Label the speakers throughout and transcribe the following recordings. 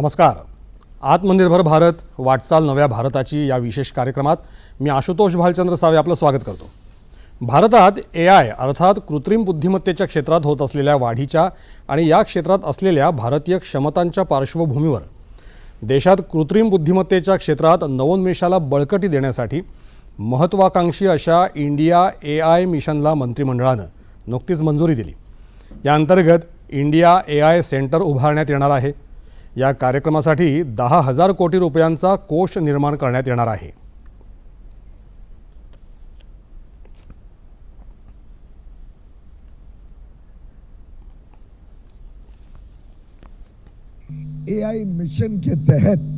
Speaker 1: नमस्कार. आत्मनिर्भर भारत वाटचाल नव्या भारताची या विशेष कार्यक्रमात मी आशुतोष भालचंद्र सावे आपलं स्वागत करतो. भारतात ए आय अर्थात कृत्रिम बुद्धिमत्तेच्या क्षेत्रात होत असलेल्या वाढीच्या आणि या क्षेत्रात असलेल्या भारतीय क्षमतांच्या पार्श्वभूमीवर देशात कृत्रिम बुद्धिमत्तेच्या क्षेत्रात नवोन्मेषाला बळकटी देण्यासाठी महत्त्वाकांक्षी अशा इंडिया ए आय मिशनला मंत्रिमंडळानं नुकतीच मंजुरी दिली. या अंतर्गत इंडिया ए आय सेंटर उभारण्यात येणार आहे. या कार्यक्रमासाठी दहा हजार कोटी रुपयांचा कोष निर्माण करण्यात येणार आहे.
Speaker 2: एआई मिशन के तहत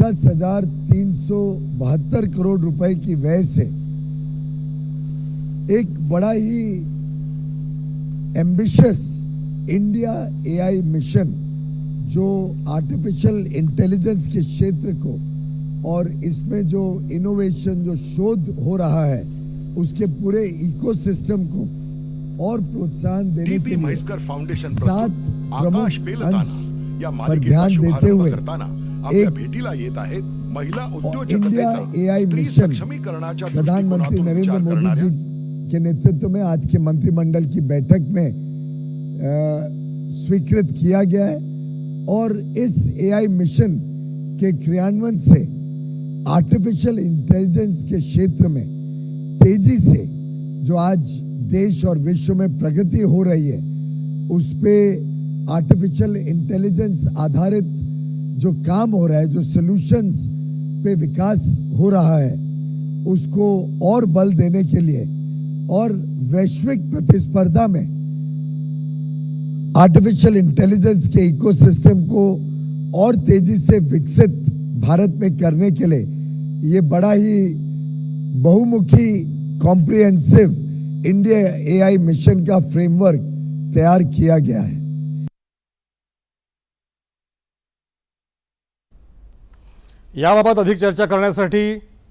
Speaker 2: दस हजार तीन सौ बहत्तर करोड़ रुपए की व्यय से एक बड़ा ही एम्बिशियस इंडिया एआई मिशन जो आर्टिफिशियल इंटेलिजेंस के क्षेत्र को और इसमें जो इनोवेशन जो शोध हो रहा है उसके पूरे इकोसिस्टम को और प्रोत्साहन देने के लिए सात प्रमुख अंश पर ध्यान देते हुए एक इंडिया एआई मिशन प्रधानमंत्री नरेंद्र मोदी जी के नेतृत्व में आज के मंत्रिमंडल की बैठक में स्वीकृत किया गया है। और इस एआई मिशन के क्रियान्वयन से आर्टिफिशियल इंटेलिजेंस के क्षेत्र में तेज़ी से जो आज देश और विश्व में प्रगति हो रही है, उस पे आर्टिफिशियल इंटेलिजेंस आधारित जो काम हो रहा है, जो सॉल्यूशंस पे विकास हो रहा है, उसको और बल देने के लिए और वैश्विक प्रतिस्पर्धा में आर्टिफिशियल इंटेलिजेंस के इकोसिस्टम को और तेजी से विकसित भारत में करने के लिए ये बड़ा ही बहुमुखी कॉम्प्रिहेंसिव इंडिया एआई मिशन का फ्रेमवर्क तैयार किया गया है।
Speaker 1: याबाबत अधिक चर्चा करण्यासाठी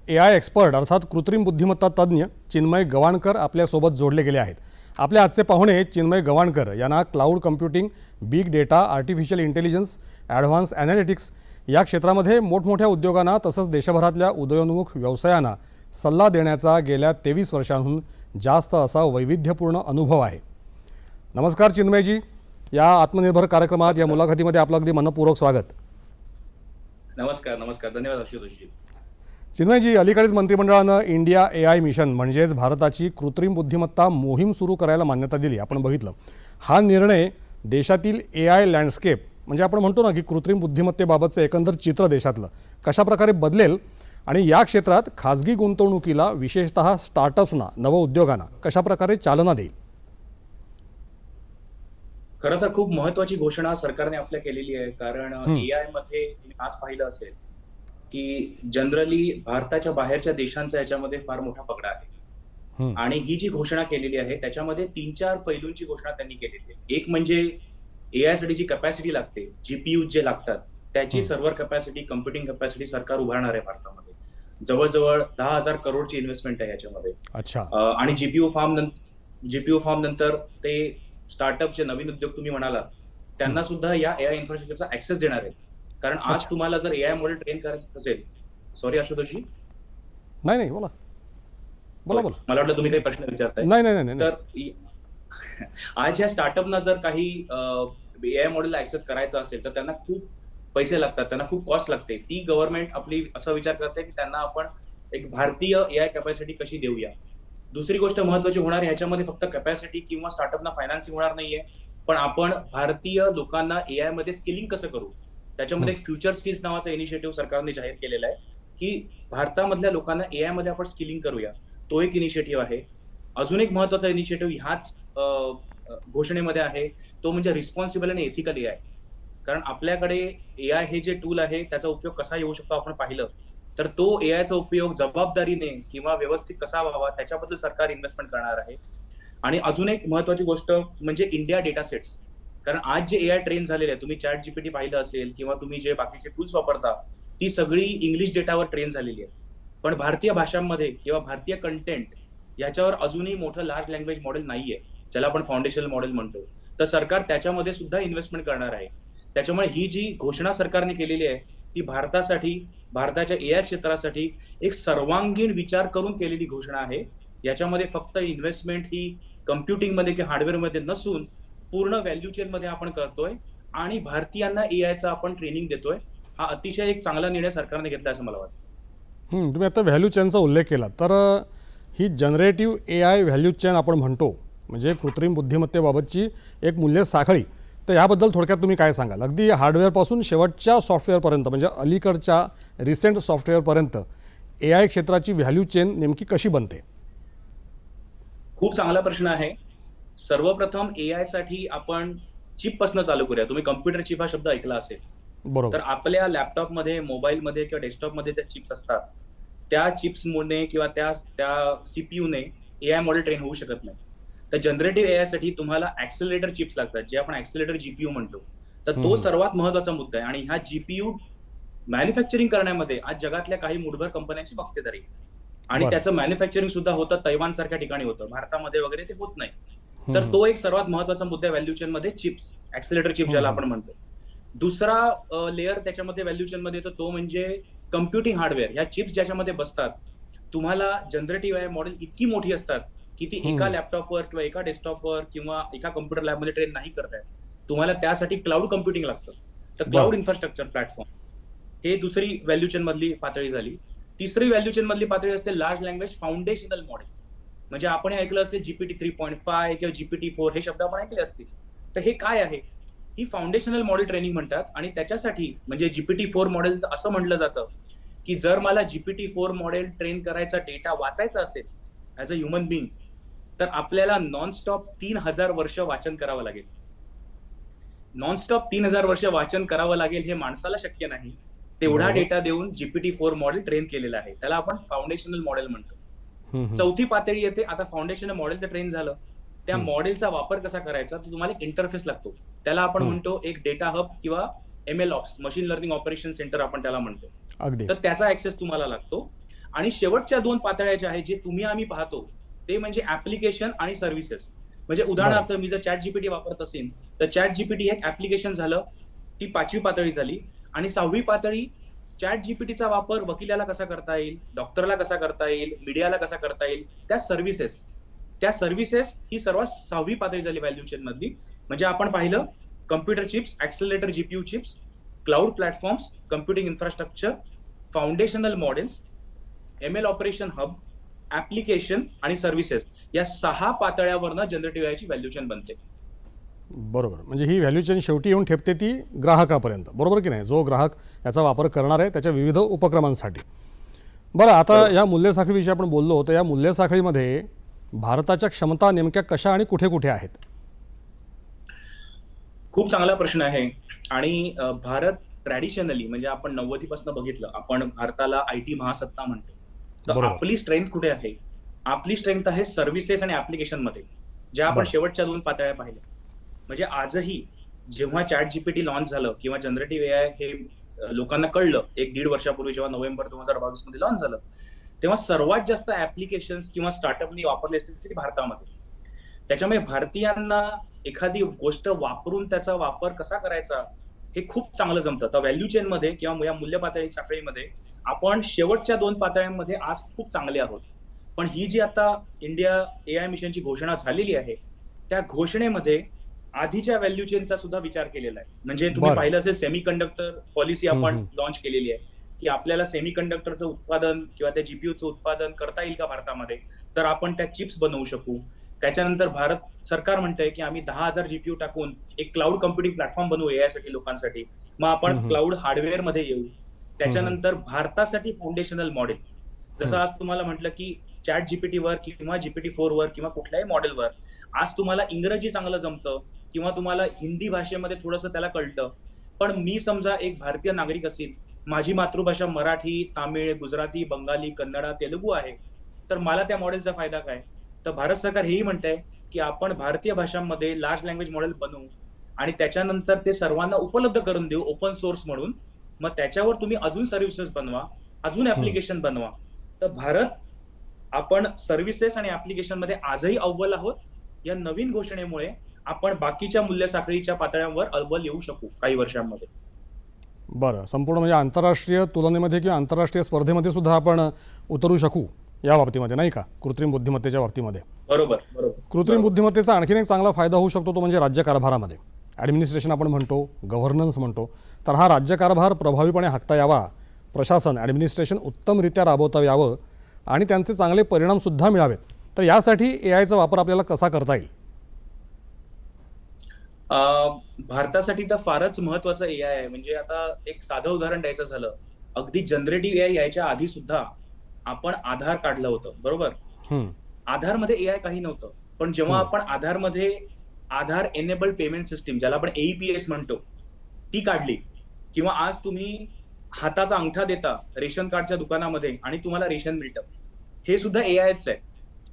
Speaker 1: ए आय एक्सपर्ट अर्थात कृत्रिम बुद्धिमत्ता तज्ज्ञ चिन्मय गवाणकर आपल्यासोबत जोडले गेले आहेत. आपले आजचे पाहुणे चिन्मय गवाणकर. यांना cloud computing big data artificial intelligence advance analytics या क्षेत्रामध्ये मोठमोठ्या उद्योगांना तसंच देशभरातल्या उदयोन्मुख व्यवसायांना सल्ला देण्याचा गेल्या तेवीस वर्षांहून जास्त असा वैविध्यपूर्ण अनुभव आहे. नमस्कार चिन्मयजी. या आत्मनिर्भर कार्यक्रमात या मुलाखतीमध्ये आपलं अगदी मनपूर्वक स्वागत.
Speaker 3: नमस्कार नमस्कार. धन्यवाद आशुतोषजी
Speaker 1: चिन्मयजी अलीकडेच मंत्रिमंडळानं इंडिया ए आय मिशन म्हणजेच भारताची कृत्रिम बुद्धिमत्ता मोहीम सुरू करायला मान्यता दिली. आपण बघितलं. हा निर्णय देशातील ए आय लँडस्केप म्हणजे आपण म्हणतो ना की कृत्रिम बुद्धिमत्तेबाबतचं एकंदर चित्र देशातलं कशाप्रकारे बदलेल आणि या क्षेत्रात खाजगी गुंतवणुकीला विशेषतः स्टार्टअप्सना नवउद्योगांना कशाप्रकारे चालना देईल?
Speaker 3: खरं तर खूप महत्वाची घोषणा सरकारने आपल्या केलेली आहे. कारण एआयमध्ये तुम्ही आज पाहिलं असेल की जनरली भारताच्या बाहेरच्या देशांचा याच्यामध्ये फार मोठा पगडा आहे. आणि ही जी घोषणा केलेली आहे त्याच्यामध्ये तीन चार पैलूंची घोषणा त्यांनी केलेली आहे. एक म्हणजे एआयसाठी जी कपॅसिटी लागते जीपीयू जे लागतात त्याची. सर्व्हर कपॅसिटी कम्प्युटिंग कपॅसिटी सरकार उभारणार आहे भारतामध्ये. जवळजवळ दहा हजार करोडची इन्व्हेस्टमेंट आहे याच्यामध्ये.
Speaker 1: अच्छा.
Speaker 3: आणि जीपीयू फार्म जीपीयू फार्म नंतर ते स्टार्टअपचे नवीन उद्योग तुम्ही म्हणाला त्यांना सुद्धा या एआय इन्फ्रास्ट्रक्चरचा ऍक्सेस देणार आहेत. कारण आज. तुम्हाला जर एआय मॉडेल ट्रेन करायचं असेल सॉरी आशुतोषजी.
Speaker 1: नाही नाही बोला. बोला बोला.
Speaker 3: मला वाटलं तुम्ही काही प्रश्न विचारताय.
Speaker 1: नाही नाही नाही
Speaker 3: तर आज या स्टार्टअपना जर काही एआय मॉडेलला ऍक्सेस करायचा असेल तर त्यांना खूप पैसे लागतात त्यांना खूप कॉस्ट लागते. ती गव्हर्नमेंट आपली असा विचार करते की त्यांना आपण एक भारतीय एआय कॅपॅसिटी कशी देऊया? दुसरी गोष्ट महत्वाची होणार ह्याच्यामध्ये फक्त कॅपॅसिटी किंवा स्टार्टअपना फायनान्सिंग होणार नाहीये. पण आपण भारतीय लोकांना एआयमध्ये स्किलिंग कसं करू? त्याच्यामध्ये फ्युचर स्किल्स नावाचा इनिशिएटिव्ह सरकारने जाहीर केलेला आहे की भारतामधल्या लोकांना एआयमध्ये आपण स्किलिंग करूया. तो एक इनिशिएटिव्ह आहे. अजून एक महत्त्वाचा इनिशिएटिव्ह ह्याच घोषणेमध्ये आहे. तो म्हणजे रिस्पॉन्सिबल आणि एथिकल एआय कारण आपल्याकडे एआय हे जे टूल आहे त्याचा उपयोग कसा येऊ शकतो आपण पाहिलं तर तो एआयचा उपयोग जबाबदारीने किंवा व्यवस्थित कसा व्हावा त्याच्याबद्दल सरकार इन्व्हेस्टमेंट करणार आहे. आणि अजून एक महत्वाची गोष्ट म्हणजे इंडिया डेटा सेट्स कारण आज जे एआय ट्रेन झालेले आहे तुम्ही चॅट जीपीटी पाहिलं असेल किंवा तुम्ही जे बाकीचे टूल्स वापरता ती सगळी इंग्लिश डेटावर ट्रेन झालेली आहे. पण भारतीय भाषांमध्ये किंवा भारतीय कंटेंट याच्यावर अजूनही मोठं लार्ज लँग्वेज मॉडेल नाहीये ज्याला आपण फाउंडेशन मॉडेल म्हणतो. तर सरकार त्याच्यामध्ये सुद्धा इन्व्हेस्टमेंट करणार आहे. त्याच्यामुळे ही जी घोषणा सरकारने केलेली आहे ती भारतासाठी भारताच्या एआय क्षेत्रासाठी एक सर्वांगीण विचार करून केलेली घोषणा आहे. याच्यामध्ये फक्त इन्व्हेस्टमेंट ही कम्प्युटिंगमध्ये किंवा हार्डवेअरमध्ये नसून पूर्ण व्हॅल्यू चेन मध्ये आपण करतोय आणि भारतीयांना एआयचा आपण ट्रेनिंग देतोय हा अतिशय एक चांगला निर्णय सरकारने घेतला असं मला वाटतं.
Speaker 1: तुम्ही आता व्हॅल्यू चेनचा उल्लेख केला तर ही generative A I value chain आपण म्हणतो म्हणजे कृत्रिम बुद्धिमत्तेबाबतची एक मूल्य साखळी तर याबद्दल थोडक्यात तुम्ही काय सांगाल? अगदी हार्डवेअरपासून शेवटच्या सॉफ्टवेअरपर्यंत म्हणजे अलीकडच्या रिसेंट सॉफ्टवेअरपर्यंत ए आय क्षेत्राची व्हॅल्यू चेन नेमकी कशी बनते?
Speaker 3: खूप चांगला प्रश्न आहे. सर्वप्रथम एआयसाठी आपण चिपपासून चालू करूया. तुम्ही कम्प्युटर चिप हा शब्द ऐकला असेल. तर
Speaker 1: बरोबर
Speaker 3: आपल्या लॅपटॉपमध्ये मोबाईलमध्ये किंवा डेस्कटॉपमध्ये त्या चिप्स असतात त्या चिप्समुळे किंवा त्या त्या सीपीयूने एआय मॉडेल ट्रेन होऊ शकत नाही. तर जनरेटिव्ह एआयसाठी तुम्हाला ऍक्सेलेटर चिप्स लागतात जे आपण ऍक्सेलेटर जीपीयू म्हणतो. तर तो. सर्वात महत्त्वाचा मुद्दा आहे आणि ह्या जीपीयू मॅन्युफॅक्चरिंग करण्यामध्ये आज जगातल्या काही मुठभर कंपन्यांची आहे. आणि. त्याचं मॅन्युफॅक्चरिंग सुद्धा होतं तैवान सारख्या ठिकाणी होतं. भारतामध्ये वगैरे ते होत नाही. तर तो एक सर्वात महत्त्वाचा मुद्दा व्हॅल्यू चेन मध्ये चिप्स ऍक्सिलेटर चिप ज्याला. आपण म्हणतो. दुसरा लेअर त्याच्यामध्ये व्हॅल्यू चेन मध्ये येतो तो म्हणजे कम्प्युटिंग हार्डवेअर ह्या चिप्स ज्याच्यामध्ये बसतात तुम्हाला जनरेटिव्ह आय मॉडेल इतकी मोठी असतात की ती एका. लॅपटॉपवर किंवा एका डेस्कटॉपवर किंवा एका कम्प्युटर लॅबमध्ये ट्रेन नाही करतायत तुम्हाला त्यासाठी क्लाउड कम्प्युटिंग लागतं. तर क्लाउड. इन्फ्रास्ट्रक्चर प्लॅटफॉर्म हे दुसरी व्हॅल्यू चेन मधली पातळी झाली. तिसरी व्हॅल्यू चेन मधली पातळी असते लार्ज लँग्वेज फाउंडेशनल मॉडेल म्हणजे आपण ऐकलं असेल जीपीटी थ्री पॉईंट फाय किंवा जीपीटी फोर हे शब्द आपण ऐकले असतील. तर हे काय आहे? ही फाउंडेशनल मॉडेल ट्रेनिंग म्हणतात आणि त्याच्यासाठी म्हणजे जीपीटी फोर मॉडेल असं म्हटलं जातं की जर मला जीपीटी फोर मॉडेल ट्रेन करायचा डेटा वाचायचा असेल ऍज अ ह्युमन बिंग तर आपल्याला नॉनस्टॉप तीन हजार वर्ष वाचन करावं लागेल. नॉनस्टॉप तीन हजार वर्ष वाचन करावं लागेल हे माणसाला शक्य नाही. तेवढा. डेटा देऊन जीपीटी फोर मॉडेल ट्रेन केलेला आहे. त्याला आपण फाउंडेशनल मॉडेल म्हणतो. चौथी पातळी येते आता फाउंडेशन मॉडेलचं ट्रेन झालं. त्या. मॉडेलचा वापर कसा करायचा? तर तुम्हाला इंटरफेस लागतो. त्याला आपण. म्हणतो एक डेटा हब किंवा M L ops machine learning operation centre आपण त्याला म्हणतो.
Speaker 1: अगदी.
Speaker 3: तर त्याचा ऍक्सेस तुम्हाला लागतो. आणि शेवटच्या दोन पातळ्या ज्या आहेत जे तुम्ही आम्ही पाहतो ते म्हणजे ऍप्लिकेशन आणि सर्व्हिसेस म्हणजे उदाहरणार्थ मी जर चॅट जीपीटी वापरत असेल तर चॅट जीपीटी एक ऍप्लिकेशन झालं. ती पाचवी पातळी झाली. आणि सहावी पातळी चॅट जीपीटीचा वापर वकिलाला कसा करता येईल डॉक्टरला कसा करता येईल मीडियाला कसा करता येईल त्या सर्व्हिसेस त्या सर्व्हिसेस ही सर्वात सहावी पातळी झाली व्हॅल्यू चेन मधली. म्हणजे आपण पाहिलं computer chips accelerator GPU chips cloud platforms computing infrastructure foundational models M L operation hub application आणि सर्व्हिसेस या सहा पातळ्यावरनं जनरेटिव्ह याची व्हॅल्यू चेन बनते.
Speaker 1: बरोबर. म्हणजे ही व्हॅल्यू चेन शेवटी येऊन ठेपते ती ग्राहकापर्यंत. बरोबर की नाही? जो ग्राहक याचा वापर करणार आहे त्याच्या विविध उपक्रमांसाठी. बरं आता या मूल्यसाखळीविषयी आपण बोललो तर या मूल्यसाखळीमध्ये भारताच्या क्षमता नेमक्या कशा आणि कुठे कुठे आहेत?
Speaker 3: खूप चांगला प्रश्न आहे. आणि भारत ट्रॅडिशनली म्हणजे आपण नव्वदी पासून बघितलं आपण भारताला आय टी महासत्ता म्हणतो. तर. आपली स्ट्रेंथ कुठे आहे? आपली स्ट्रेंथ आहे सर्व्हिसेस आणि ऍप्लिकेशनमध्ये ज्या आपण. शेवटच्या दोन पातळ्या पाहिल्या. म्हणजे आजही जेव्हा चॅट जीपीटी लॉन्च झालं किंवा जनरेटिव्ह एआय हे लोकांना कळलं एक दीड वर्षापूर्वी जेव्हा नोव्हेंबर दोन हजार बावीसमध्ये लॉन्च झालं तेव्हा सर्वात जास्त ऍप्लिकेशन किंवा स्टार्टअपनी वापरले असतील ते भारतामध्ये. त्याच्यामुळे भारतीयांना एखादी गोष्ट वापरून त्याचा वापर कसा करायचा हे खूप चांगलं जमतं. तर व्हॅल्यू चेन मध्ये किंवा या मूल्य पातळी साखळीमध्ये आपण शेवटच्या दोन पातळ्यांमध्ये आज खूप चांगले आहोत. पण ही जी आता इंडिया ए आय मिशनची घोषणा झालेली आहे त्या घोषणेमध्ये आधीच्या व्हॅल्यू चेनचा सुद्धा विचार केलेला आहे म्हणजे तुम्ही. पाहिलं असेल सेमी कंडक्टर पॉलिसी आपण. लॉन्च केलेली आहे की आपल्याला सेमी कंडक्टरचं उत्पादन किंवा त्या जीपीयूचं उत्पादन करता येईल का भारतामध्ये तर आपण त्या चिप्स बनवू शकू त्याच्यानंतर भारत सरकार म्हणतंय की आम्ही दहा हजार जीपीयू टाकून एक क्लाउड कम्प्युटिंग प्लॅटफॉर्म बनवू यासाठी लोकांसाठी मग आपण. क्लाउड हार्डवेअरमध्ये येऊ त्याच्यानंतर भारतासाठी फाउंडेशनल मॉडेल जसं. आज तुम्हाला म्हटलं की चॅट जीपीटी वर किंवा जीपीटी फोर वर किंवा कुठल्याही मॉडेलवर आज तुम्हाला इंग्रजी चांगलं जमतं किंवा तुम्हाला हिंदी भाषेमध्ये थोडंसं त्याला कळतं. पण मी समजा एक भारतीय नागरिक असेल माझी मातृभाषा मराठी तामिळ गुजराती बंगाली कन्नडा तेलुगू आहे तर मला त्या मॉडेलचा फायदा काय? तर भारत सरकार हेही म्हणतंय की आपण भारतीय भाषांमध्ये लार्ज लँग्वेज मॉडेल बनवू आणि त्याच्यानंतर ते सर्वांना उपलब्ध करून देऊ ओपन सोर्स म्हणून. मग त्याच्यावर तुम्ही अजून सर्व्हिसेस बनवा अजून ऍप्लिकेशन बनवा. तर भारत आपण सर्व्हिसेस आणि ऍप्लिकेशनमध्ये आजही अव्वल आहोत. या नवीन घोषणेमुळे आपण बाकीच्या मूल्य साखळीच्या पातळ्यांवर अव्वल येऊ शकू काही वर्षांमध्ये.
Speaker 1: बरं. संपूर्ण म्हणजे आंतरराष्ट्रीय तुलनेमध्ये किंवा आंतरराष्ट्रीय स्पर्धेमध्ये सुद्धा आपण उतरू शकू या बाबतीमध्ये नाही का? कृत्रिम बुद्धिमत्तेच्या बाबतीमध्ये.
Speaker 3: बरोबर बरोबर.
Speaker 1: कृत्रिम बुद्धिमत्तेचा आणखीन एक चांगला फायदा होऊ शकतो तो म्हणजे राज्यकारभारामध्ये. ॲडमिनिस्ट्रेशन आपण म्हणतो गव्हर्नन्स म्हणतो. तर हा राज्यकारभार प्रभावीपणे हाकता यावा. प्रशासन ॲडमिनिस्ट्रेशन उत्तमरित्या राबवता यावं आणि त्यांचे चांगले परिणामसुद्धा मिळावेत. तर यासाठी ए आयचा वापर आपल्याला कसा करता येईल?
Speaker 3: भारतासाठी तर फारच महत्वाचं ए आय आहे. म्हणजे आता एक साधं उदाहरण द्यायचं झालं. अगदी जनरेटिव्ह ए आय यायच्या आधी सुद्धा आपण आधार काढलं होतं. बरोबर? आधारमध्ये ए आय काही नव्हतं. पण जेव्हा. आपण आधारमध्ये आधार एनेबल्ड पेमेंट सिस्टीम ज्याला आपण एईपीएस म्हणतो ती काढली. किंवा आज तुम्ही हाताचा अंगठा देता रेशन कार्डच्या दुकानामध्ये आणि तुम्हाला रेशन मिळतं. हे सुद्धा ए आयच आहे.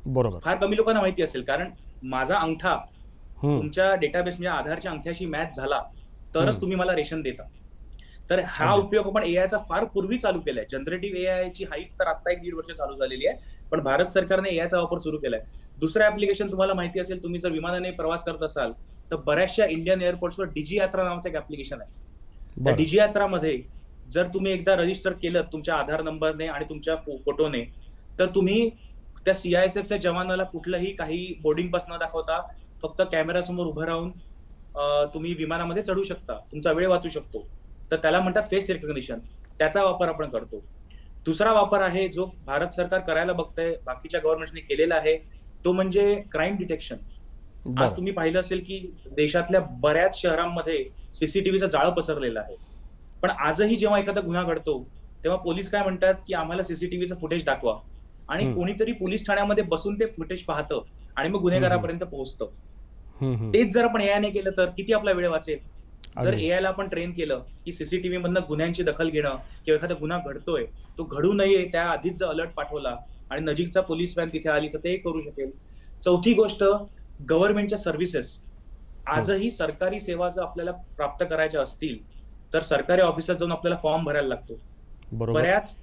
Speaker 1: बरोबर.
Speaker 3: फार कमी लोकांना माहिती असेल. कारण माझा अंगठा तुमच्या डेटाबेस म्हणजे आधारच्या अंगठ्याशी मॅच झाला तरच. तुम्ही मला रेशन देता. तर हा. उपयोग आपण एआयचा फार पूर्वी चालू केलाय. जनरेटिव्ह एआय ची हाईप तर आता एक दीड वर्ष चालू झालेली आहे पण भारत सरकारने एआयचा वापर सुरू केलाय. दुसरं ऍप्लिकेशन तुम्हाला माहिती असेल तुम्ही जर विमानाने प्रवास करत असाल तर बऱ्याचशा इंडियन एअरपोर्ट्सवर डीजी यात्रा नावाचं एक ऍप्लिकेशन आहे. त्या डीजी यात्रामध्ये जर तुम्ही एकदा रजिस्टर केलं तुमच्या आधार नंबरने आणि तुमच्या फोटोने तर तुम्ही त्या सीआयएसएफच्या जवानाला कुठलंही काही बोर्डिंग पास न दाखवता फक्त कॅमेरा समोर उभं राहून तुम्ही विमानामध्ये चढू शकता. तुमचा वेळ वाचू शकतो. तर त्याला म्हणतात फेस रिकग्निशन. त्याचा वापर आपण करतो. दुसरा वापर आहे जो भारत सरकार करायला बघतंय बाकीच्या गव्हर्नमेंटने केलेला आहे तो म्हणजे क्राईम डिटेक्शन आज तुम्ही पाहिलं असेल की देशातल्या बऱ्याच शहरांमध्ये सीसीटीव्हीचं जाळं पसरलेलं आहे. पण आजही जेव्हा एखादा गुन्हा घडतो तेव्हा पोलीस काय म्हणतात की आम्हाला सीसीटीव्हीचं फुटेज दाखवा. आणि. कोणीतरी पोलीस ठाण्यामध्ये बसून ते फुटेज पाहतं आणि मग गुन्हेगारापर्यंत पोहोचतं. तेच जर आपण एआयने केलं तर किती आपला वेळ वाचेल? जर. एआयला आपण ट्रेन केलं की सीसीटीव्ही मधनं गुन्ह्यांची दखल घेणं किंवा एखादा गुन्हा घडतोय तो घडू नये त्या आधीच जर अलर्ट पाठवला आणि नजीकचा पोलीस व्हॅन तिथे आली तर ते करू शकेल. चौथी गोष्ट गव्हर्नमेंटच्या सर्व्हिसेस आजही सरकारी सेवा जर आपल्याला प्राप्त करायच्या असतील तर सरकारी ऑफिसात जाऊन आपल्याला फॉर्म भरायला लागतो. बऱ्याच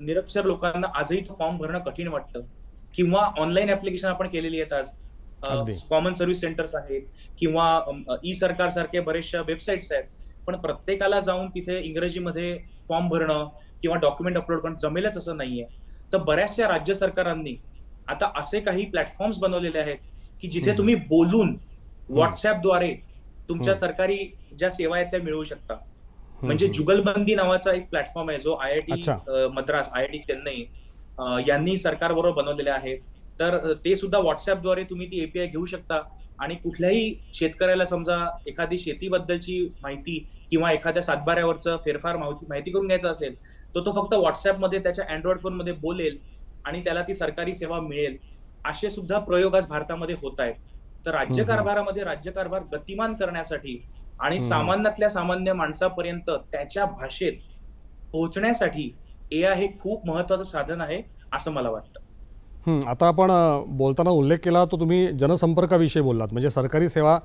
Speaker 3: निरक्षर लोकांना आजही तो फॉर्म भरणं कठीण वाटतं. किंवा ऑनलाईन ऍप्लिकेशन आपण केलेली आहेत. आज. कॉमन सर्व्हिस सेंटर्स आहेत किंवा ई सरकार सारखे बरेचशा वेबसाईट्स आहेत पण प्रत्येकाला जाऊन तिथे इंग्रजीमध्ये फॉर्म भरणं किंवा डॉक्युमेंट अपलोड करणं जमेलच असं नाहीये तर बऱ्याचशा राज्य सरकारांनी आता असे काही प्लॅटफॉर्म्स बनवलेले आहेत की जिथे. तुम्ही बोलून व्हॉट्सअपद्वारे तुमच्या. सरकारी ज्या सेवा आहेत त्या मिळवू शकता म्हणजे. जुगलबंदी नावाचा एक प्लॅटफॉर्म आहे जो I I T. Madras I I T Chennai यांनी सरकारबरोबर बनवलेले आहे तर ते सुद्धा व्हॉट्सअपद्वारे तुम्ही ती एपीआय घेऊ शकता. आणि कुठल्याही शेतकऱ्याला समजा एखादी शेतीबद्दलची माहिती किंवा एखाद्या सातबाऱ्यावरचं फेरफार माहिती माहिती करून घ्यायचं असेल तर तो फक्त व्हॉट्सअपमध्ये त्याच्या अँड्रॉइड फोनमध्ये बोलेल आणि त्याला ती सरकारी सेवा मिळेल. असे सुद्धा प्रयोग आज भारतामध्ये होत आहेत. तर राज्यकारभारामध्ये राज्यकारभार गतिमान करण्यासाठी आणि. सामान्यातल्या सामान्य माणसापर्यंत त्याच्या भाषेत पोहोचण्यासाठी एआय हे खूप महत्वाचं साधन आहे असं मला वाटतं.
Speaker 1: आता आपण बोलताना उल्लेख केला तो तुम्ही जनसंपर्काविषयी बोललात. म्हणजे सरकारी सेवा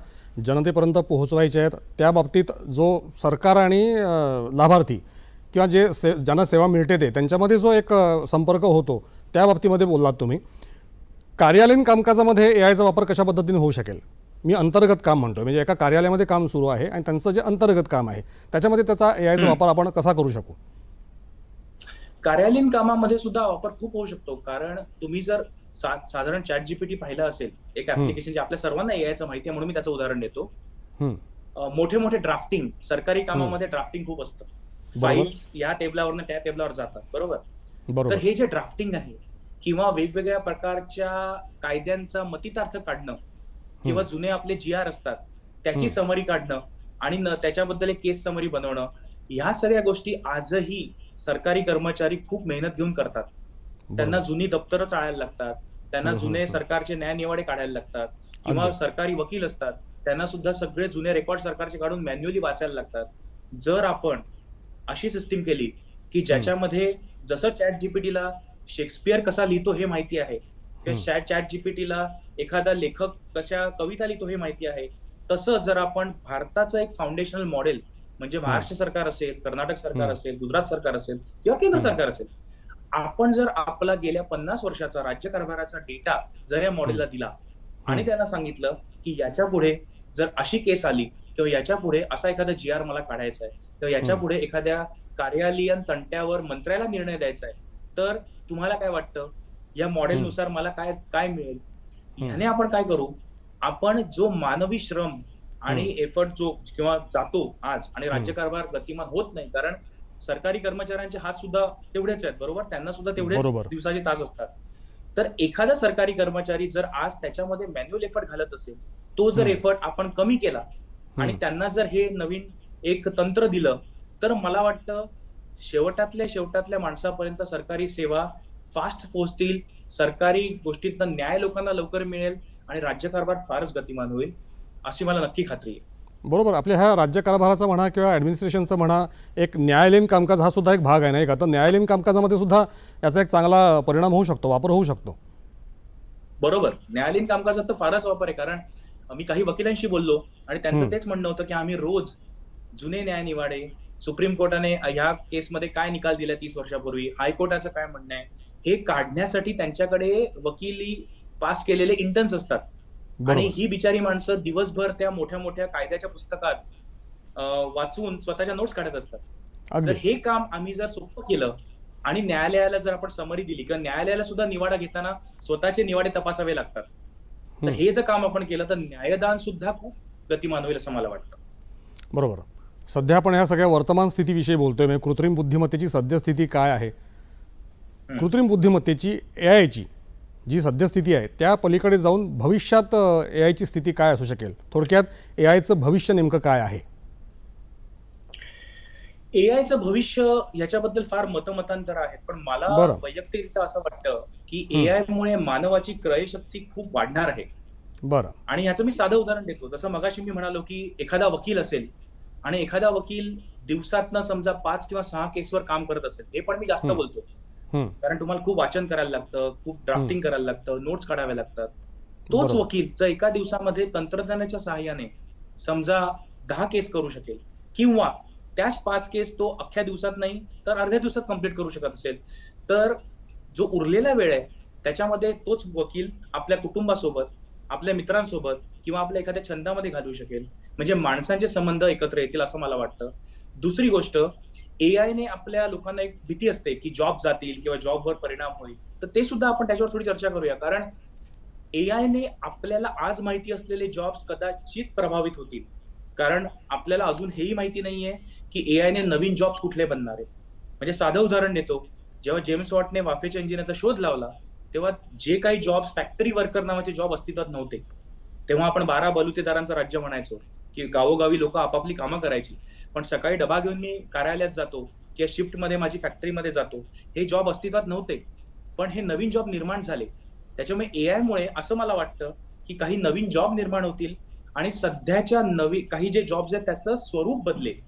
Speaker 1: जनतेपर्यंत पोहोचवायच्या आहेत. त्या बाबतीत जो सरकार आणि लाभार्थी किंवा जे से ज्यांना सेवा मिळते ते त्यांच्यामध्ये जो एक संपर्क होतो त्या बाबतीमध्ये बोललात तुम्ही. कार्यालयीन कामकाजामध्ये ए आयचा वापर कशा पद्धतीने होऊ शकेल? मी अंतर्गत काम म्हणतो म्हणजे एका कार्यालयामध्ये काम सुरू आहे आणि त्यांचं जे अंतर्गत काम आहे त्याच्यामध्ये त्याचा ए आयचा वापर आपण कसा करू शकू?
Speaker 3: कार्यालयीन कामामध्ये सुद्धा वापर खूप होऊ शकतो. कारण तुम्ही जर सा- साधारण चॅट जीपीटी पाहिलं असेल एक ऍप्लिकेशन जे आपल्या सर्वांना यायचं माहिती आहे म्हणून मी त्याचं उदाहरण देतो. मोठे मोठे ड्राफ्टिंग सरकारी कामामध्ये ड्राफ्टिंग खूप असतं. फाईल्स या टेबलावरनं त्या टेबलावर जातात बरोबर? तर हे जे ड्राफ्टिंग आहे किंवा वेगवेगळ्या प्रकारच्या कायद्यांचा मतितार्थ काढणं किंवा जुने आपले जी आर असतात त्याची. समरी काढणं आणि त्याच्याबद्दल एक केस समरी बनवणं ह्या सगळ्या गोष्टी आजही सरकारी कर्मचारी खूप मेहनत घेऊन करतात त्यांना. जुनी दप्तरं चाळायला लागतात त्यांना जुने. सरकारचे न्याय निवाडे काढायला लागतात किंवा. सरकारी वकील असतात त्यांना सुद्धा सगळे जुने रेकॉर्ड सरकारचे काढून मॅन्युअली वाचायला लागतात जर आपण अशी सिस्टीम केली की ज्याच्यामध्ये जसं चॅट जीपीटीला शेक्सपियर कसा लिहितो हे माहिती आहे. चॅट चॅट जीपीटीला एखादा लेखक कशा कविता लिहितो हे माहिती आहे तसं जर आपण भारताचं एक फाउंडेशनल मॉडेल म्हणजे महाराष्ट्र सरकार असेल कर्नाटक सरकार. असेल गुजरात सरकार असेल किंवा केंद्र. सरकार असेल आपण जर आपला गेल्या पन्नास वर्षाचा राज्य कारभाराचा डेटा जर या मॉडेलला दिला आणि. त्यांना सांगितलं की याच्यापुढे जर अशी केस आली किंवा याच्यापुढे असा एखादा जी आर मला काढायचा आहे किंवा याच्या. पुढे एखाद्या कार्यालयीन तंट्यावर मंत्र्याला निर्णय द्यायचा आहे तर तुम्हाला काय वाटतं या मॉडेलनुसार मला काय काय मिळेल ह्याने आपण काय करू आपण जो मानवी श्रम आणि एफर्ट जो किंवा जातो आज आणि राज्यकारभार गतिमान होत नाही कारण सरकारी कर्मचाऱ्यांचे हात सुद्धा तेवढेच आहेत बरोबर त्यांना सुद्धा तेवढेच. दिवसाचे तास असतात तर एखादा सरकारी कर्मचारी जर आज त्याच्यामध्ये मॅन्युअल एफर्ट घालत असेल तो जर. एफर्ट आपण कमी केला आणि. त्यांना जर हे नवीन एक तंत्र दिलं तर मला वाटतं शेवटातल्या शेवटातल्या माणसापर्यंत सरकारी सेवा फास्ट पोहोचतील सरकारी गोष्टीतनं न्याय लोकांना लवकर मिळेल आणि राज्यकारभार फारच गतिमान होईल अशी मला नक्की खात्री आहे.
Speaker 1: बरोबर आपल्या ह्या राज्य कारभाराचा म्हणा किंवा ॲडमिनिस्ट्रेशनचा म्हणा एक न्यायालयीन कामकाज हा सुद्धा एक भाग आहे नाही का तर न्यायालयीन कामकाजामध्ये सुद्धा याचा एक चांगला परिणाम होऊ शकतो वापर होऊ शकतो.
Speaker 3: बरोबर न्यायालयीन कामकाजात तर फारच वापर आहे कारण मी काही वकिलांशी बोललो आणि त्यांचं. तेच म्हणणं होतं की आम्ही रोज जुने न्याय निवाडे सुप्रीम कोर्टाने ह्या केसमध्ये काय निकाल दिला तीस वर्षापूर्वी हायकोर्टाचं काय म्हणणं आहे हे काढण्यासाठी त्यांच्याकडे वकिली पास केलेले इंटर्न्स असतात. आणि ही बिचारी माणसं दिवसभर त्या मोठ्या मोठ्या कायद्याच्या पुस्तकात वाचून स्वतःच्या नोट्स काढत असतात. तर हे काम आम्ही जर सोपं केलं आणि न्यायालयाला जर आपण समरी दिली किंवा न्यायालयाला सुद्धा निवाडा घेताना स्वतःचे निवाडे तपासावे लागतात तर. हे जर काम आपण केलं तर न्यायदान सुद्धा खूप गतिमान होईल असं मला वाटतं.
Speaker 1: बरोबर. सध्या आपण ह्या सगळ्या वर्तमान स्थितीविषयी बोलतोय म्हणजे कृत्रिम बुद्धिमत्तेची सद्यस्थिती काय आहे? कृत्रिम बुद्धिमत्तेची ए आयची जी सद्यस्थिती आहे त्या पलीकडे जाऊन भविष्यात ए आयची स्थिती काय असू शकेल थोडक्यात ए आयचं भविष्य नेमकं काय आहे
Speaker 3: एआयचं भविष्य याच्याबद्दल फार मतमतांतर आहेत पण मला. वैयक्तिकरित्या असं वाटतं की
Speaker 1: हम्म.
Speaker 3: एआय मुळे मानवाची क्रयशक्ती खूप वाढणार आहे
Speaker 1: बरं
Speaker 3: आणि याचं मी साधं उदाहरण देतो जसं मगाशी मी म्हणालो की एखादा वकील असेल आणि एखादा वकील दिवसातनं समजा पाच किंवा सहा केसवर काम करत असेल हे पण मी जास्त. बोलतो. कारण तुम्हाला खूप वाचन करायला लागतं खूप ड्राफ्टिंग करायला लागतं नोट्स काढाव्या लागतात. तोच. वकील जर एका दिवसामध्ये तंत्रज्ञानाच्या सहाय्याने समजा दहा केस करू शकेल किंवा त्याच पाच केस तो अख्ख्या दिवसात नाही तर अर्ध्या दिवसात कंप्लीट करू शकत असेल. तर जो उरलेला वेळ आहे त्याच्यामध्ये तोच वकील आपल्या कुटुंबासोबत आपल्या मित्रांसोबत किंवा आपल्या एखाद्या छंदामध्ये घालवू शकेल. म्हणजे माणसांचे संबंध एकत्र येतील असं मला वाटतं. दुसरी गोष्ट एआय ने आपल्या लोकांना एक भीती असते की जॉब जातील किंवा जॉबवर परिणाम होईल. तर ते सुद्धा आपण त्याच्यावर थोडी चर्चा करूया. कारण एआय ने आपल्याला आज माहिती असलेले जॉब्स कदाचित प्रभावित होतील. कारण आपल्याला अजून हेही माहिती नाहीये की एआय ने नवीन जॉब्स कुठले बनणार आहेत म्हणजे साधं उदाहरण देतो. जेव्हा जेम्स वॉटने वाफेच्या इंजिनाचा शोध लावला तेव्हा जे काही जॉब्स फॅक्टरी वर्कर नावाचे जॉब अस्तित्वात नव्हते. तेव्हा आपण बारा बलुतेदारांचं राज्य म्हणायचो. की गावोगावी लोक आपापली कामं करायची. पण सकाळी डबा घेऊन मी कार्यालयात जातो किंवा शिफ्टमध्ये माझी फॅक्टरीमध्ये जातो. हे जॉब अस्तित्वात नव्हते. पण हे नवीन जॉब निर्माण झाले. त्याच्यामुळे ए मुळे असं मला वाटतं की काही नवीन जॉब निर्माण होतील आणि सध्याच्या नवी काही जे जॉब्स आहेत त्याचं स्वरूप बदलेल.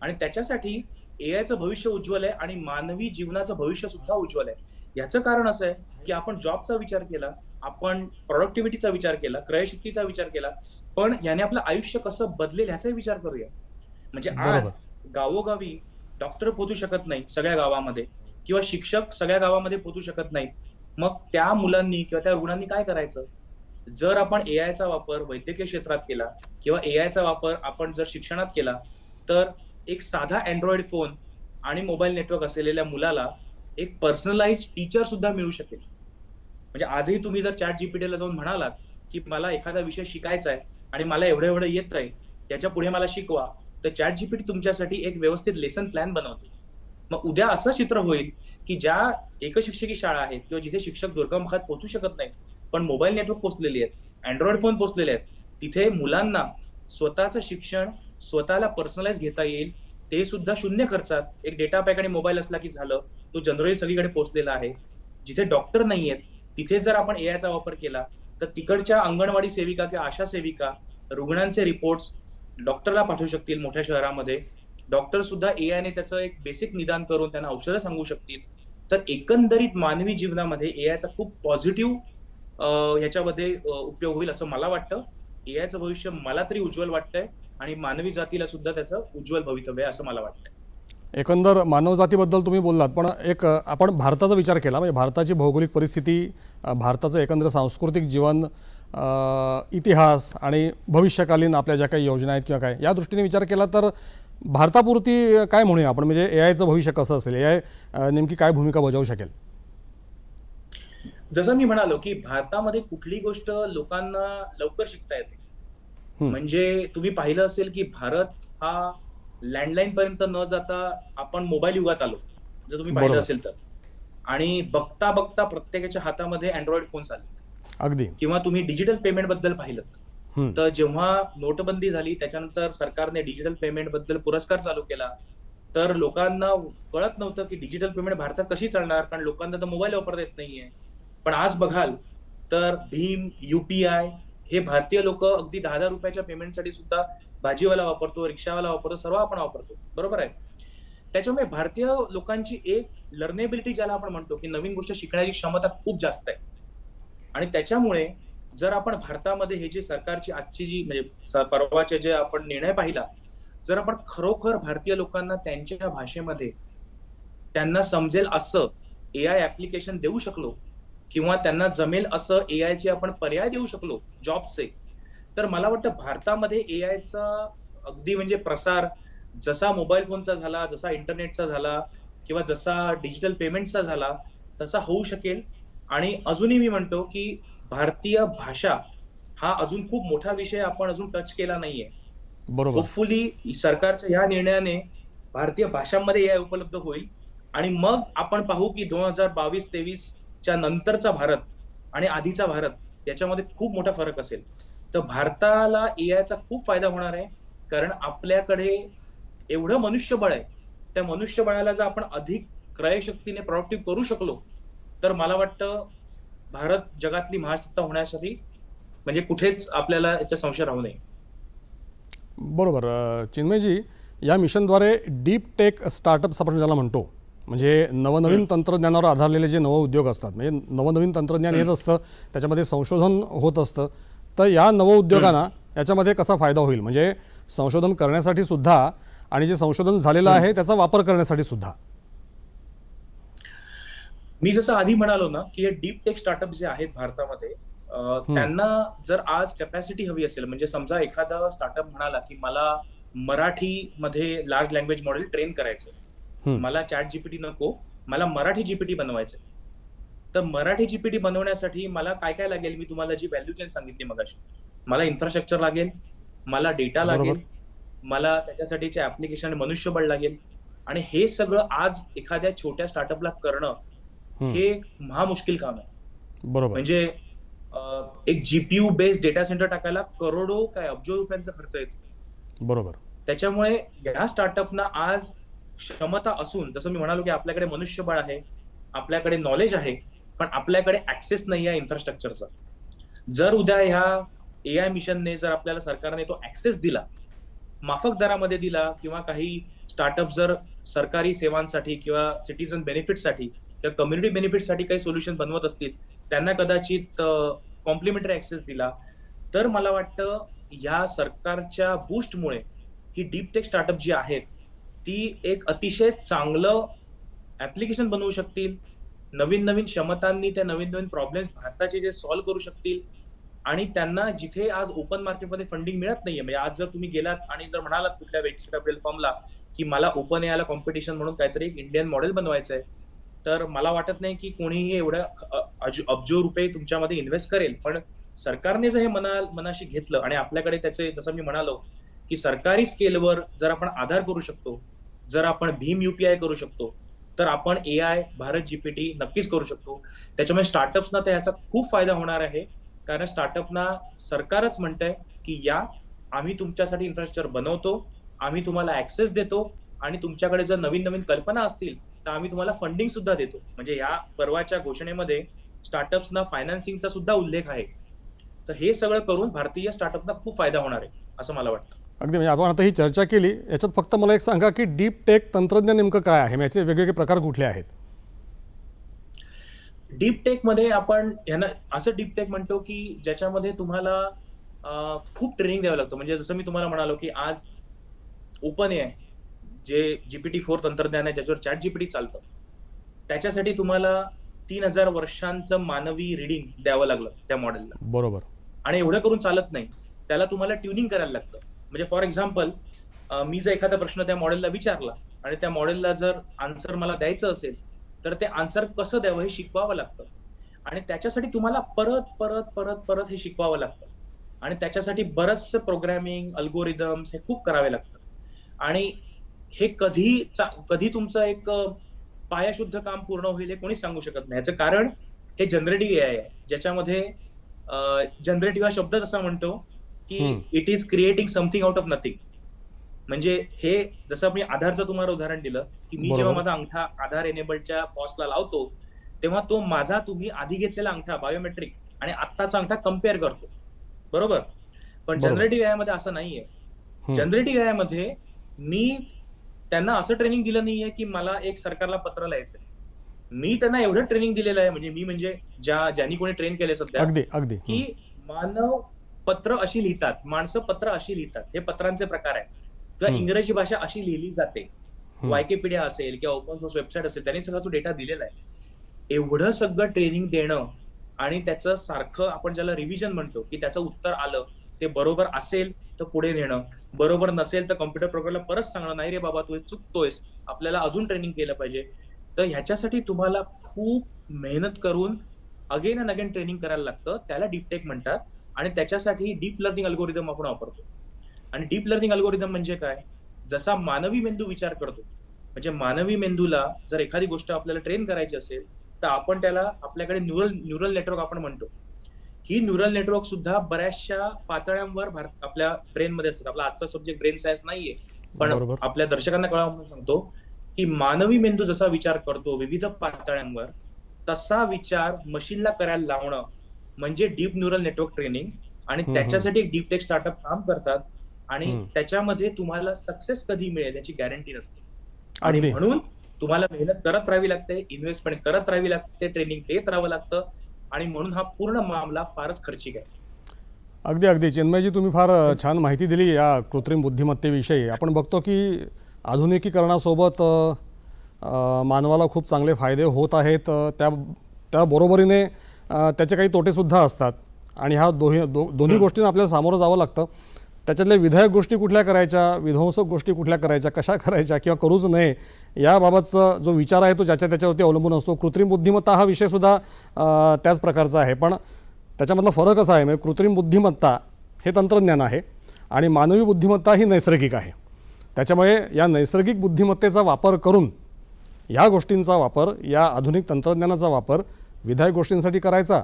Speaker 3: आणि त्याच्यासाठी ए आयचं भविष्य उज्ज्वल आहे आणि मानवी जीवनाचं भविष्य सुद्धा उज्ज्वल आहे. याचं कारण असं आहे की आपण जॉबचा विचार केला आपण प्रोडक्टिव्हिटीचा विचार केला क्रयशक्तीचा विचार केला पण याने आपलं आयुष्य कसं बदलेल ह्याचाही विचार करूया. म्हणजे आज गावोगावी डॉक्टर पोहोचू शकत नाही सगळ्या गावामध्ये किंवा शिक्षक सगळ्या गावामध्ये पोहोचू शकत नाही मग त्या मुलांनी किंवा त्या रुग्णांनी काय करायचं? जर आपण एआयचा वापर वैद्यकीय क्षेत्रात केला किंवा एआयचा वापर आपण जर शिक्षणात केला तर एक साधा अँड्रॉइड फोन आणि मोबाईल नेटवर्क असलेल्या मुलाला एक पर्सनलाइज टीचर सुद्धा मिळू शकेल. म्हणजे आजही तुम्ही जर चॅट जीपीटीला जाऊन म्हणालात की मला एखादा विषय शिकायचा आहे आणि मला एवढं एवढं येत आहे त्याच्या पुढे मला शिकवा. तर चॅट जीपीटी तुमच्यासाठी एक व्यवस्थित लेसन प्लॅन बनवते. मग उद्या असं चित्र होईल की ज्या एकशिक्षकी शाळा आहेत किंवा जिथे शिक्षक दुर्गम भागात पोहोचू शकत नाहीत पण मोबाईल नेटवर्क पोचलेली आहेत अँड्रॉइड फोन पोचलेले आहेत तिथे मुलांना स्वतःचं शिक्षण स्वतःला पर्सनलाइज घेता येईल ते सुद्धा शून्य खर्चात एक डेटा पॅक आणि मोबाईल असला की झालं तो जनरली सगळीकडे पोहोचलेला आहे. जिथे डॉक्टर नाही आहेत तिथे जर आपण एआयचा वापर केला तर तिकडच्या अंगणवाडी सेविका किंवा आशा सेविका रुग्णांचे रिपोर्ट्स डॉक्टरला पाठवू शकतील मोठ्या शहरामध्ये. डॉक्टर सुद्धा आयने त्याचं एक बेसिक निदान करून त्यांना औषधं सांगू शकतील. तर एकंदरीत मानवी जीवनामध्ये ए आयचा खूप पॉझिटिव्ह ह्याच्यामध्ये उपयोग होईल असं मला वाटतं. ए आयचं भविष्य मला तरी उज्ज्वल वाटतंय आणि मानवी जातीला सुद्धा त्याचं उज्ज्वल भवितव्य आहे असं मला वाटतंय.
Speaker 1: एकंदर मानवजातीबद्दल तुम्ही बोललात पण एक आपण भारताचा विचार केला म्हणजे भारताची भौगोलिक परिस्थिती भारताचं एकंदर सांस्कृतिक जीवन इतिहास आणि भविष्यकालीन आपल्या ज्या काही योजना आहेत किंवा काय या दृष्टीने विचार केला तर भारतापुरती काय म्हणूया आपण? म्हणजे ए आयचं भविष्य कसं असेल? ए आय नेमकी काय भूमिका बजावू शकेल?
Speaker 3: जसं मी म्हणालो की भारतामध्ये कुठली गोष्ट लोकांना लवकर शिकता येते. म्हणजे तुम्ही पाहिलं असेल की भारत हा लँडलाईन पर्यंत न जाता आपण मोबाईल युगात आलो. जर तुम्ही पाहिलं. असेल तर. आणि बघता बघता प्रत्येकाच्या हातामध्ये अँड्रॉइड फोन्स आले.
Speaker 1: अगदी.
Speaker 3: किंवा तुम्ही डिजिटल पेमेंटबद्दल पाहिलं. तर जेव्हा नोटबंदी झाली त्याच्यानंतर सरकारने डिजिटल पेमेंटबद्दल पुरस्कार चालू केला. तर लोकांना कळत नव्हतं की डिजिटल पेमेंट भारतात कशी चालणार कारण लोकांना तर मोबाईल वापरता येत नाहीये. पण आज बघाल तर भीम युपीआय हे भारतीय लोक अगदी दहा दहा रुपयाच्या पेमेंटसाठी सुद्धा भाजीवाला वापरतो रिक्षावाला वापरतो सर्व आपण वापरतो. बरोबर आहे? त्याच्यामुळे भारतीय लोकांची एक लर्नेबिलिटी ज्याला आपण म्हणतो की नवीन गोष्ट शिकण्याची क्षमता खूप जास्त आहे. आणि त्याच्यामुळे जर आपण भारतामध्ये हे जे सरकारची आजची जी म्हणजे परवाचे जे आपण निर्णय पाहिला जर आपण खरोखर भारतीय लोकांना त्यांच्या भाषेमध्ये त्यांना समजेल असं ए आय ऍप्लिकेशन देऊ शकलो किंवा त्यांना जमेल असं ए आयचे आपण पर्याय देऊ शकलो जॉबचे तर मला वाटतं भारतामध्ये ए आयचा अगदी म्हणजे प्रसार जसा मोबाईल फोनचा झाला जसा इंटरनेटचा झाला किंवा जसा डिजिटल पेमेंटचा झाला तसा होऊ शकेल. आणि अजूनही मी म्हणतो की भारतीय भाषा हा अजून खूप मोठा विषय आपण अजून टच केला नाहीये.
Speaker 1: बरोबर.
Speaker 3: होपफुली सरकारच्या या निर्णयाने भारतीय भाषांमध्ये ए उपलब्ध होईल. आणि मग आपण पाहू की दोन हजार बावीस तेवीस च्या नंतरचा भारत आणि आधीचा भारत याच्यामध्ये खूप मोठा फरक असेल. तर भारताला ए आयचा खूप फायदा होणार आहे. कारण आपल्याकडे एवढं मनुष्यबळ आहे. त्या मनुष्यबळाला जर आपण अधिक क्रयशक्तीने प्रॉडक्टिव्ह करू शकलो तर मला वाटतं भारत जगातली महासत्ता होण्यासाठी म्हणजे कुठेच आपल्याला याचा संशय राहू नये.
Speaker 1: बरोबर. चिन्मयजी या मिशनद्वारे डीप टेक स्टार्टअप्स आपण ज्याला म्हणतो म्हणजे नवनवीन तंत्रज्ञानावर आधारलेले जे नवउद्योग असतात म्हणजे नवनवीन तंत्रज्ञान येत असतं त्याच्यामध्ये संशोधन होत असतं. तर या नवउद्योगांना याच्यामध्ये कसा फायदा होईल? म्हणजे संशोधन करण्यासाठी सुद्धा आणि जे संशोधन झालेलं आहे त्याचा वापर करण्यासाठी सुद्धा.
Speaker 3: मी जसं आधी म्हणालो ना की हे डीप टेक स्टार्टअप जे आहेत भारतामध्ये त्यांना जर आज कॅपॅसिटी हवी असेल म्हणजे समजा एखादा स्टार्टअप म्हणाला की मला मराठी मध्ये लार्ज लँग्वेज मॉडेल ट्रेन करायचं. मला चॅट जीपीटी नको मला मराठी जीपीटी बनवायचं तर मराठी जीपीटी बनवण्यासाठी मला काय काय लागेल? मी तुम्हाला जी व्हॅल्यू चेन सांगितली मगाशी. मला इन्फ्रास्ट्रक्चर लागेल मला डेटा. लागेल मला त्याच्यासाठीचे ऍप्लिकेशन मनूष्यबळ लागेल. आणि हे सगळं आज एखाद्या छोट्या स्टार्टअपला करणं. हे महामुश्किल काम आहे.
Speaker 1: बरोबर.
Speaker 3: म्हणजे एक जीपीयू बेस्ड डेटा सेंटर टाकायला करोडो काय अब्जो रुपयांचा खर्च येतो.
Speaker 1: बरोबर.
Speaker 3: त्याच्यामुळे या स्टार्टअपना आज क्षमता असून जसं मी म्हणालो की आपल्याकडे मनुष्यबळ आहे आपल्याकडे नॉलेज आहे पण आपल्याकडे ऍक्सेस नाही आहे इन्फ्रास्ट्रक्चरचा जर उद्या ह्या ए आय मिशनने जर आपल्याला सरकारने तो ऍक्सेस दिला माफक दरामध्ये दिला किंवा काही स्टार्टअप जर सरकारी सेवांसाठी किंवा सिटीजन बेनिफिटसाठी किंवा कम्युनिटी बेनिफिटसाठी काही सोल्युशन बनवत असतील त्यांना कदाचित कॉम्प्लिमेंटरी ऍक्सेस दिला तर मला वाटतं या सरकारच्या बूस्टमुळे ही डीप टेक स्टार्टअप जी आहेत ती एक अतिशय चांगलं ऍप्लिकेशन बनवू शकतील. नवीन नवीन क्षमतांनी त्या नवीन नवीन प्रॉब्लेम्स भारताचे जे सॉल्व्ह करू शकतील. आणि त्यांना जिथे आज ओपन मार्केटमध्ये फंडिंग मिळत नाहीये म्हणजे आज जर तुम्ही गेलात आणि जर म्हणालात कुठल्या वेबसाईट आपल्याला फॉर्मला की मला ओपन याला कॉम्पिटिशन म्हणून काहीतरी एक इंडियन मॉडेल बनवायचं आहे तर मला वाटत नाही की कोणीही एवढ्या अब्जो रुपये तुमच्यामध्ये इन्व्हेस्ट करेल. पण सरकारने जर हे मना मनाशी घेतलं आणि आपल्याकडे त्याचे जसं मी म्हणालो की सरकारी स्केलवर जर आपण आधार करू शकतो जर आपण भीम युपीआय करू शकतो तर आपण ए आय भारत जीपीटी नक्कीच करू शकतो. त्याच्यामुळे स्टार्टअप्सना तर याचा खूप फायदा होणार आहे. कारण स्टार्टअपना सरकारच म्हणतंय की या आम्ही तुमच्यासाठी इन्फ्रास्ट्रक्चर बनवतो आम्ही तुम्हाला ऍक्सेस देतो आणि तुमच्याकडे जर नवीन नवीन कल्पना असतील तर आम्ही तुम्हाला फंडिंग सुद्धा देतो. म्हणजे या परवाच्या घोषणेमध्ये स्टार्टअप्सना फायनान्सिंगचा सुद्धा उल्लेख आहे. तर हे सगळं करून भारतीय स्टार्टअपना खूप फायदा होणार आहे असं मला वाटतं.
Speaker 1: अगदी म्हणजे आपण आता ही चर्चा केली याच्यात फक्त मला एक सांगा की डीप टेक तंत्रज्ञान नेमकं काय आहे? याचे वेगवेगळे प्रकार कुठले आहेत?
Speaker 3: डीप टेकमध्ये आपण ह्यांना असं डीप टेक म्हणतो की ज्याच्यामध्ये तुम्हाला खूप ट्रेनिंग द्यावं लागतं. म्हणजे जसं मी तुम्हाला म्हणालो की आज ओपन आहे जे जीपीटी फोर तंत्रज्ञान आहे ज्याच्यावर चॅट जीपीटी चालतं त्याच्यासाठी तुम्हाला तीन हजार वर्षांचं मानवी रिडिंग द्यावं लागलं त्या मॉडेलला
Speaker 1: बरोबर.
Speaker 3: आणि एवढं करून चालत नाही. त्याला तुम्हाला ट्युनिंग करायला लागतं. म्हणजे फॉर एक्झाम्पल मी जर एखादा प्रश्न त्या मॉडेलला विचारला आणि त्या मॉडेलला जर आन्सर मला द्यायचं असेल तर ते आन्सर कसं द्यावं हे शिकवावं लागतं. आणि त्याच्यासाठी तुम्हाला परत परत परत परत हे शिकवावं लागतं. आणि त्याच्यासाठी बरंचसं प्रोग्रॅमिंग अल्गोरिदम्स हे खूप करावे लागतं आणि हे कधी कधी तुमचं एक पायाशुद्ध काम पूर्ण होईल हे कोणीच सांगू शकत नाही. याचं कारण हे जनरेटिव्ह ए आय आहे. ज्याच्यामध्ये जनरेटिव्ह हा शब्द जसा म्हणतो की. It is creating something out of nothing म्हणजे हे जसं मी आधारचं तुम्हाला उदाहरण दिलं की मी. जेव्हा माझा अंगठा आधार एनेबलच्या पॉस्टला लावतो तेव्हा तो माझा तुम्ही आधी घेतलेला अंगठा बायोमेट्रिक आणि आत्ताचा अंगठा कंपेअर करतो बरोबर पण. जनरेटिव्ह आयमध्ये असं नाहीये. जनरेटिव्ह आयमध्ये मी त्यांना असं ट्रेनिंग दिलं नाहीये की मला एक सरकारला पत्र लिहायचंय मी त्यांना एवढं ट्रेनिंग दिलेलं आहे म्हणजे मी म्हणजे ज्या ज्यांनी कोणी ट्रेन केले सध्या
Speaker 1: अगदी अगदी
Speaker 3: की मानव पत्र अशी लिहितात माणसं पत्र अशी लिहितात हे पत्रांचे प्रकार आहेत. किंवा. इंग्रजी भाषा अशी लिहिली जाते. वायकेपीडिया असेल किंवा ओपन सोर्स वेबसाईट असेल त्यांनी सगळा तो डेटा दिलेला आहे. एवढं सगळं ट्रेनिंग देणं आणि त्याचं सारखं आपण ज्याला रिव्हिजन म्हणतो की त्याचं उत्तर आलं ते बरोबर असेल तर पुढे नेणं. बरोबर नसेल तर कम्प्युटर प्रोग्रामला परत सांगणं नाही रे बाबा तू चुकतोयस. आपल्याला अजून ट्रेनिंग केलं पाहिजे. तर ह्याच्यासाठी तुम्हाला खूप मेहनत करून अगेन अँड अगेन ट्रेनिंग करायला लागतं. त्याला डीप टेक म्हणतात. आणि त्याच्यासाठी डीप लर्निंग अल्गोरिदम आपण वापरतो. आणि डीप लर्निंग अल्गोरिदम म्हणजे काय? जसा मानवी मेंदू विचार करतो म्हणजे मानवी मेंदूला जर एखादी गोष्ट आपल्याला ट्रेन करायची असेल तर आपण त्याला आपल्याकडे न्यूरल न्यूरल नेटवर्क आपण म्हणतो. ही न्यूरल नेटवर्क सुद्धा बऱ्याचशा पातळ्यांवर भारत आपल्या ब्रेन मध्ये असतात. आपला आजचा सब्जेक्ट ब्रेन सायन्स नाहीये. पण. आपल्या दर्शकांना कळावं म्हणून सांगतो की मानवी मेंदू जसा विचार करतो विविध पातळ्यांवर तसा विचार मशीनला करायला लावणं म्हणजे डीप न्यूरल नेटवर्क ट्रेनिंग आणि. त्याच्यासाठी एक डीप टेक स्टार्टअप काम करतात आणि. त्याच्यामध्ये तुम्हाला सक्सेस कधी मिळेल याची गॅरंटी नसते आणि. म्हणून तुम्हाला मेहनत करत राहावी लागते इन्व्हेस्टमेंट करत राहावी लागते ट्रेनिंग देत राहावं लागतं आणि म्हणून हा पूर्ण मामला फारच खर्चिक आहे
Speaker 1: अगदी अगदी चिन्मयजी तुम्ही फार छान माहिती दिली या कृत्रिम बुद्धिमत्तेविषयी आपण बघतो की आधुनिकीकरणासोबत मानवाला खूप चांगले फायदे होत आहेत त्या त्या बरोबरीने अ, त्याचे काही तोटेसुद्धा असतात. आणि ह्या दोन्ही दो दोन्ही गोष्टींना आपल्याला सामोरं जावं लागतं. त्याच्यातल्या विधायक गोष्टी कुठल्या करायच्या विध्वंसक गोष्टी कुठल्या करायच्या कशा करायच्या किंवा करूच नये याबाबतचा जो विचार आहे तो ज्याच्या त्याच्यावरती अवलंबून असतो. कृत्रिम बुद्धिमत्ता हा विषयसुद्धा त्याच प्रकारचा आहे. पण त्याच्यामधला फरक असा आहे म्हणजे कृत्रिम बुद्धिमत्ता हे तंत्रज्ञान आहे आणि मानवी बुद्धिमत्ता ही नैसर्गिक आहे. त्याच्यामुळे या नैसर्गिक बुद्धिमत्तेचा वापर करून या गोष्टींचा वापर या आधुनिक तंत्रज्ञानाचा वापर विधायक गोष्टींसाठी करायचा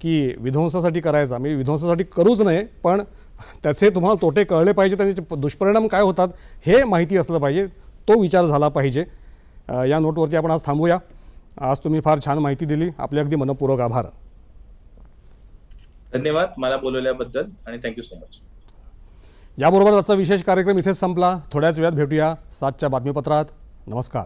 Speaker 1: की विध्वंसासाठी करायचा? म्हणजे विध्वंसासाठी करूच नये पण त्याचे तुम्हाला तोटे कळले पाहिजे त्याचे दुष्परिणाम काय होतात हे माहिती असलं पाहिजे तो विचार झाला पाहिजे. या नोटवरती आपण आज थांबूया. आज तुम्ही फार छान माहिती दिली. आपले अगदी मनपूर्वक आभार.
Speaker 3: धन्यवाद मला बोलवल्याबद्दल आणि थँक्यू सो मच
Speaker 1: याबरोबर आजचा विशेष कार्यक्रम इथेच संपला. थोड्याच वेळात भेटूया सातच्या बातमीपत्रात. नमस्कार.